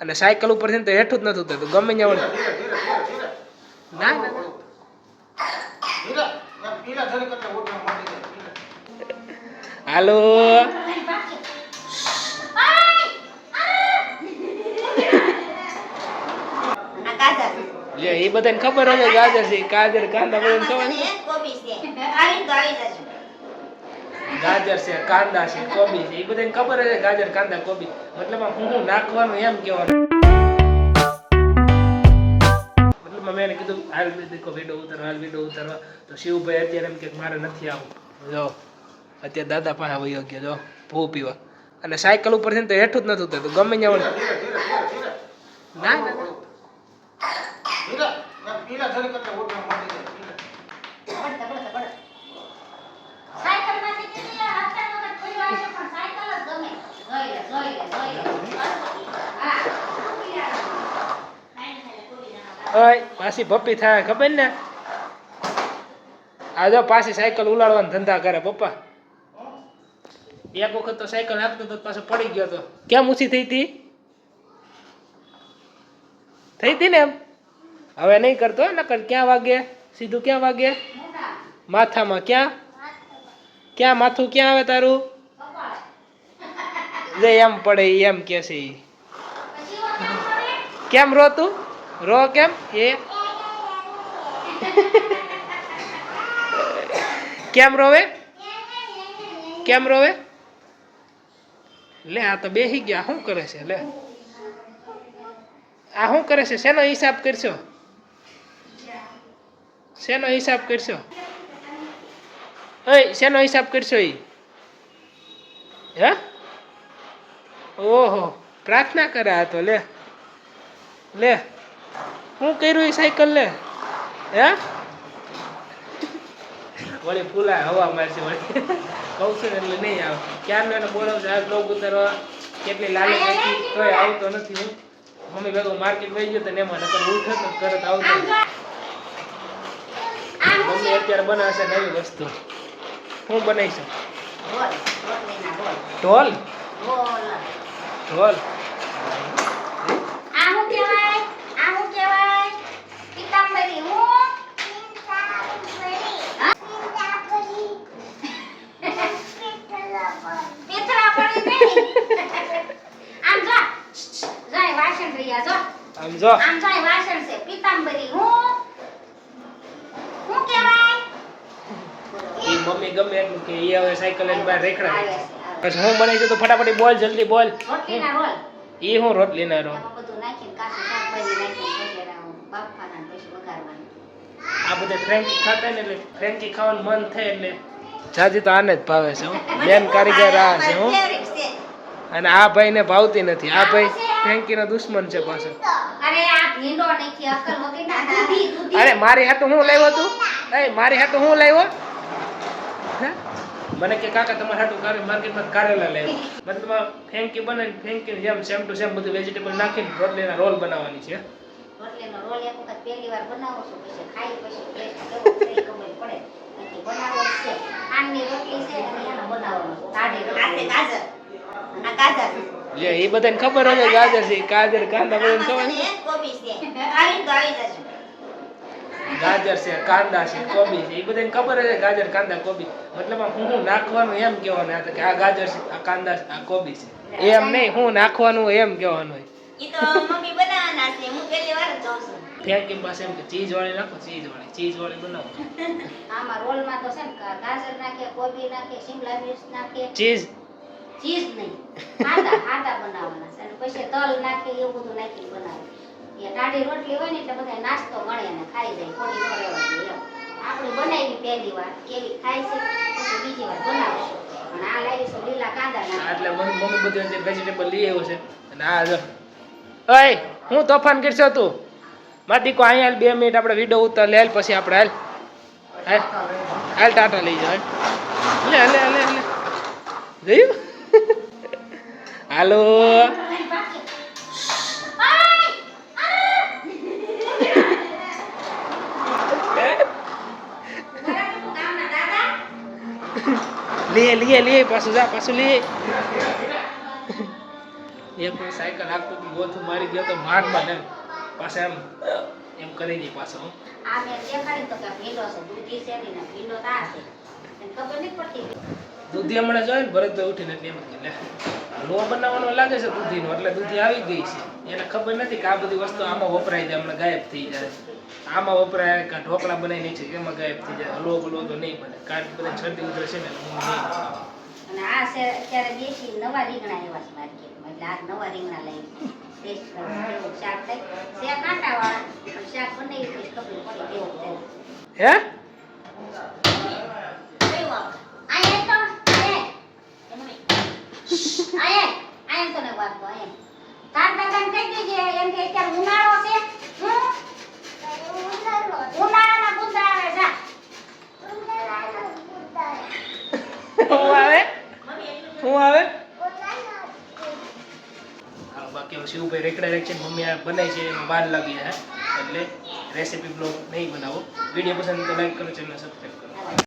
અને સાયકલ ઉપર છે ને તો હેઠું જ નથી ઉતરતું ગમે ત્યાં વળી. ના ના ના. હાલો. એ બધાને ખબર હોય ગાજર છે ગાજર કાંદા બધાને ખબર છે. ગાજર છે કાંદા છે કોબી છે એ બધાને ખબર છે ગાજર કાંદા કોબી. મતલબ હું હું નાખવાનું એમ કહેવાનું. મતલબ મેં એને કીધું હાલ દેખો વીડિયો ઉતારવા હાલ વીડિયો ઉતારવા તો શિવભાઈ અત્યારે એમ કે મારે નથી આવું. જો અત્યારે દાદા પાસે વયો ગયો જો ભૂ પીવા. અને સાયકલ ઉપર છે ને તો હેઠું જ નથી ઉતરતું ગમે ત્યાં ના ના ઓય, પાછી પપ્પી થાય, ખબર ને? આ જો પાછી સાયકલ ઉલાડવાનો ધંધા કરે, પપ્પા. એક વખત તો સાયકલ આપતો તો પાછો પડી ગયો તો. કેમ ઊંચી થઈ હતી થઈ હતી ને એમ? હવે નહીં કરતો નકર ક્યાં વાગે? સીધું ક્યાં વાગે? માથામાં ક્યાં? ક્યાં માથું ક્યાં આવે તારું? જે એમ પડે ઈ એમ કે છે ઈ. કેમ રો તું રો કેમ એ કેમ રોવે કેમ રોવે લે આ તો બેહી ગયા. શું કરે છે? લે. આ શું કરે છે? શેનો હિસાબ કરશો? શેનો હિસાબ કરશો? ઓય શેનો હિસાબ કરશો ઈ? હે? ઓહો પ્રાર્થના કરે આ તો લે. લે. હું કર્યું એ સાયકલ લે. હે? વળી ફૂલા હવા મારશે વળી. કહું છું એટલે નહીં આવે. ક્યારનો એને બોલાવું છે આ બ્લોગ ઉતારવા. કેટલી લાલચ હતી તોય આવતો નથી હું. મમ્મી ભેગો માર્કેટ વહી ગયો તો ને એમાં નકર ઉઠે તો તરત આવતો મમ્મી અત્યારે બનાવશે નવી વસ્તુ. હું બનાવીશ. ઢોલ? ઢોલ આમ જો. આમ વાસણ છે. પીતાંબરી. હું? હું કહેવાય? એ મમ્મી ગમે એટલું કે એ હવે સાયકલ લઈને બહાર રેખડા. પછી હું બનાવી તો ફટાફટ બોલ જલ્દી બોલ. રોટલીના રોલ. એ હું રોટલીના રો બધું નાખીને કાચું શાકભાજી નાખીને બાફવાના પછી વઘારવાના. આ બધા ફ્રેન્કી ખાતા ને એટલે ફ્રેન્કી ખાવાનું મન થાય એટલે જાજી તો આને જ ભાવે છે હું. બેન કારીગર આ છે હું. અને આ ભાઈ ને ભાવતી નથી. આ ભાઈ ફ્રેન્કી નો દુશ્મન છે પાછો. અરે મારી હાટું હું લાવ્યો તું? મારી હાટું હું લાવ્યો? મને કે કાકા તમારે હાટું કારે માર્કેટમાં કારેલા લાવ્યો બંધમાં ફેંકી બનાવીને ફેંકી જેમ સેમ ટુ સેમ બધું વેજીટેબલ નાખીને રોટલીના રોલ બનાવવાની છે. રોટલીનો રોલ એક વખત પહેલી વાર બનાવો છો પછી ખાઈ પછી છે એ પડે. બાકી છે. આની રોટલી છે અને એનો બનાવવાનો તાડી રોટલી આ ગાજર. લે એ બધાને ખબર હોય ગાજર છે ગાજર કાંદા બધાને ખબર છે કોબી છે. આવી તો આવી જશે ગાજર છે કાંદા છે કોબી છે એ બધાને ખબર છે ગાજર કાંદા કોબી. મતલબ હું નાખવાનું એમ કહેવાનું આ કે આ ગાજર છે આ કાંદા છે આ કોબી છે. એમ નહીં હું નાખવાનું એમ કહેવાનું હોય. તો મમ્મી બનાવવાના છે હું પહેલી વાર જોઉં છું. ફેંકી પાસે એમ કે ચીઝ વાળી નાખો ચીઝ વાળી ચીઝ વાળી બનાવો. આમાં રોલમાં તો છે ને ગાજર નાખે કોબી નાખે શિમલા મિર્ચ નાખે. ચીઝ. ચીઝ નહીં આદા આદા બનાવવાના છે અને પછી તલ નાખે એવું બધું નાખીને બનાવે. ટાઢી રોટલી હોય ને એટલે બધા નાસ્તો મળે અને ખાઈ જાય ખોટી ન રહેવા એમ. આપણે બનાવી પહેલી વાર, કેવી ખાય છે, પછી બીજી વાર બનાવશું. પણ આ લાવીશું લીલા કાંદા એટલે મમ્મી બધું વેજીટેબલ લઈ આવ્યો છે. અને આ જો. ઓય, હું તોફાન કરશો તું? માર દીકો અહીંયા બે મિનિટ આપણે વીડિયો ઉતર લે, હાલ પછી આપણે હાલ. હાલ. ટાટા લઈ જાય. લે લે લે લે. જોયું? હાલો. લે લઈએ લે પાછું જા પાછું લે. એક વાર સાયકલ આપતો તો ગોથું મારી ગયો તો માર મને પાછા એમ એમ કરી દઈ પાછો. આ મેં દેખાડી તો કે ભીલો છે દૂધી છે ને ભીલો તા છે. ખબર નહીં પડતી? દૂધી હમણાં જોઈ ને ભરત ઉઠીને એટલે એમ કે લે. હલવો બનાવવાનો લાગે છે દૂધીનો એટલે દૂધી આવી ગઈ છે. એને ખબર નથી કે આ બધી વસ્તુ આમાં વપરાય જાય હમણાં ગાયબ થઈ જાય. આમાં વપરાય કાં ઢોકળા બનાવી છે એમાં ગાયબ થઈ જાય. હલવો બલવો તો નહીં બને. કારણ કે બધા શરદી ઉધરસ છે ને હું નહીં અને આ છે અત્યારે દેશી નવા રીંગણા એવા છે માર્કેટમાં. એટલે આ નવા રીંગણા લઈ ટેસ્ટ કરવા શાક થાય છે કાંટાવાળા પણ શાક બનાવી ખબર પડે કેવું થાય હે કયું આપ? અહીંયા તો અહીંયા. એમ નહીં. અહીંયા. અહીંયા તો નહીં વાગતો, અહીંયા. તાર દાદાને કહી દેજે, એમ કે અત્યારે ઉનાળો છે હમ? ઉનાળાના ગુંદા આવે જા શું આવે બાકી શિવભાઈ રેકડા રેક મમ્મી આ બનાવી છે એમાં વાર લાગી જાય એટલે રેસીપી બ્લોગ નહીં બનાવો વીડિયો પસંદ તો લાઈક કરો ચેનલ સબસ્ક્રાઈબ કરો